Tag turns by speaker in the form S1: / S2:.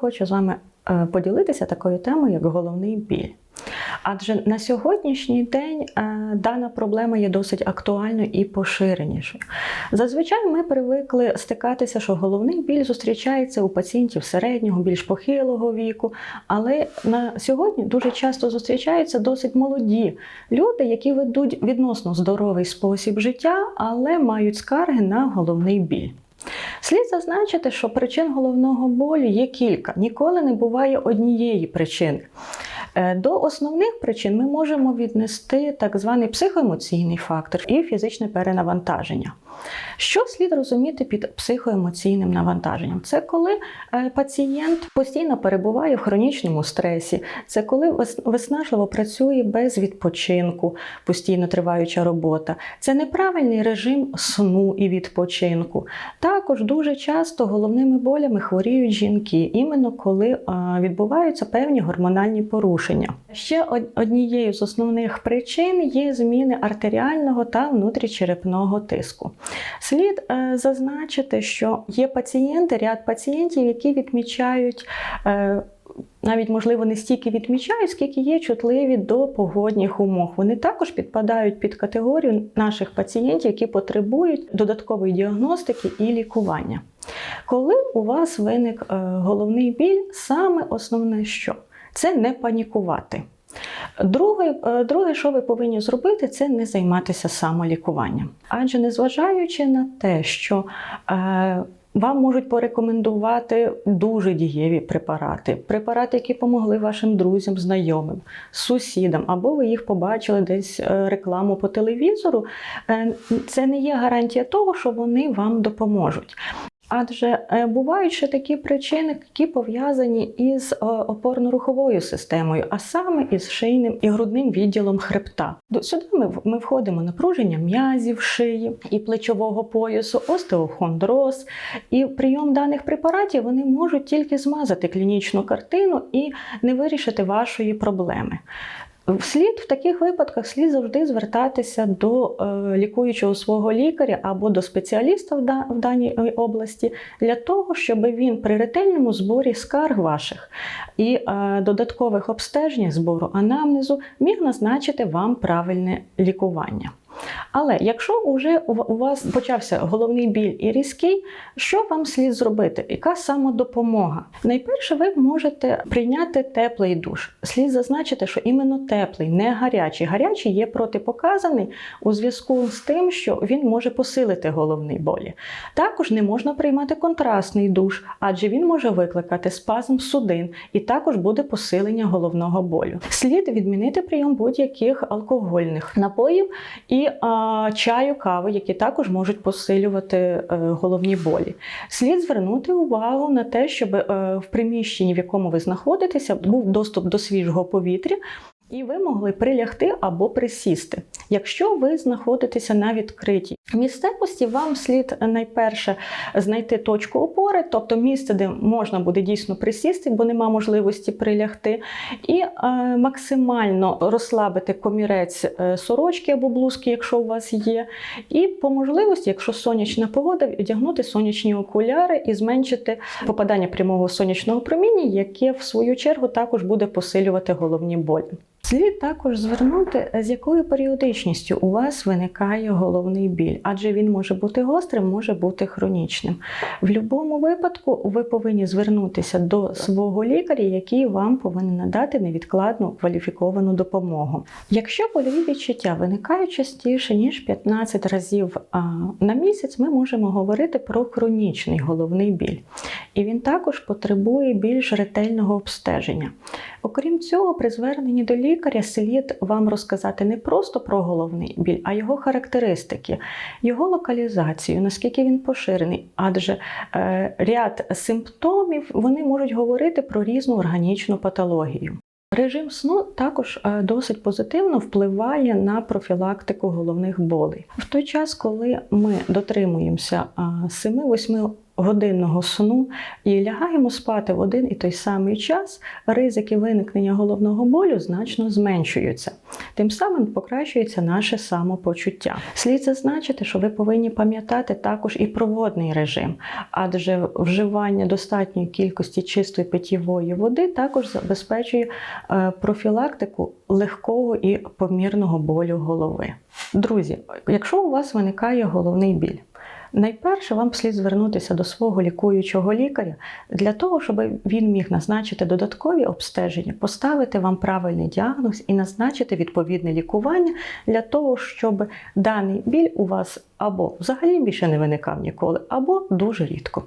S1: хочу з вами е, поділитися такою темою, як головний біль. Адже на сьогоднішній день е, дана проблема є досить актуальною і поширенішою. Зазвичай ми привикли стикатися, що головний біль зустрічається у пацієнтів середнього, більш похилого віку, але на сьогодні дуже часто зустрічаються досить молоді люди, які ведуть відносно здоровий спосіб життя, але мають скарги на головний біль. Слід зазначити, що причин головного болю є кілька. Ніколи не буває однієї причини. Е, До основних причин ми можемо віднести так званий психоемоційний фактор і фізичне перенавантаження. Що слід розуміти під психоемоційним навантаженням? Це коли е, пацієнт постійно перебуває в хронічному стресі, це коли виснажливо працює без відпочинку, постійно триваюча робота, це неправильний режим сну і відпочинку. Також дуже часто головними болями хворіють жінки, іменно коли е, відбуваються певні гормональні порушення. Ще однією з основних причин є зміни артеріального та внутрічерепного тиску. Слід е, зазначити, що є пацієнти, ряд пацієнтів, які відмічають. е, навіть, можливо, не стільки відмічають, скільки є чутливі до погодних умов. Вони також підпадають під категорію наших пацієнтів, які потребують додаткової діагностики і лікування. Коли у вас виник е, головний біль, саме основне що? Це не панікувати. Друге, е, друге, що ви повинні зробити, це не займатися самолікуванням. Адже незважаючи на те, що е, вам можуть порекомендувати дуже дієві препарати, препарати, які помогли вашим друзям, знайомим, сусідам, або ви їх побачили десь е, рекламу по телевізору. е, Це не є гарантія того, що вони вам допоможуть. Адже е, бувають ще такі причини, які пов'язані із е, опорно-руховою системою, а саме із шийним і грудним відділом хребта. Сюди ми, ми входимо напруження м'язів шиї і плечового поясу, остеохондроз. І прийом даних препаратів вони можуть тільки змазати клінічну картину і не вирішити вашої проблеми. Слід в таких випадках слід завжди звертатися до е, лікуючого свого лікаря або до спеціаліста в, даній е, області для того, щоб він при ретельному зборі скарг ваших і е, додаткових обстежень збору анамнезу міг назначити вам правильне лікування. Але якщо вже у вас почався головний біль і різкий, що вам слід зробити? Яка самодопомога? Найперше, ви можете прийняти теплий душ. Слід зазначити, що іменно теплий, не гарячий. Гарячий є протипоказаний у зв'язку з тим, що він може посилити головний болі. Також не можна приймати контрастний душ, адже він може викликати спазм судин і також буде посилення головного болю. Слід відмінити прийом будь-яких алкогольних напоїв і а, чаю, кави, які також можуть посилювати е, головні болі. Слід звернути увагу на те, щоб е, в приміщенні, в якому ви знаходитеся, був доступ до свіжого повітря. І ви могли прилягти або присісти. Якщо ви знаходитеся на відкритій місцевості, вам слід найперше знайти точку опори, тобто місце, де можна буде дійсно присісти, бо нема можливості прилягти, і е, максимально розслабити комірець е, сорочки або блузки, якщо у вас є. І по можливості, якщо сонячна погода, одягнути сонячні окуляри і зменшити попадання прямого сонячного проміння, яке в свою чергу також буде посилювати головні болі. Слід також звернути, з якою періодичністю у вас виникає головний біль, адже він може бути гострим, може бути хронічним. В будь-якому випадку ви повинні звернутися до свого лікаря, який вам повинен надати невідкладну кваліфіковану допомогу. Якщо больові відчуття виникають частіше ніж 15 разів на місяць, ми можемо говорити про хронічний головний біль. І він також потребує більш ретельного обстеження. Окрім цього, при зверненні до лікаря слід вам розказати не просто про головний біль, а його характеристики, його локалізацію, наскільки він поширений, адже е, ряд симптомів вони можуть говорити про різну органічну патологію. Режим сну також е, досить позитивно впливає на профілактику головних болей. В той час, коли ми дотримуємося е, 7-8 годинного сну і лягаємо спати в один і той самий час, ризики виникнення головного болю значно зменшуються. Тим самим покращується наше самопочуття. Слід зазначити, що ви повинні пам'ятати також і про водний режим, адже вживання достатньої кількості чистої питьєвої води також забезпечує е, профілактику легкого і помірного болю голови. Друзі, якщо у вас виникає головний біль, Найперше вам слід звернутися до свого лікуючого лікаря для того, щоб він міг назначити додаткові обстеження, поставити вам правильний діагноз і назначити відповідне лікування для того, щоб даний біль у вас або взагалі більше не виникав ніколи, або дуже рідко.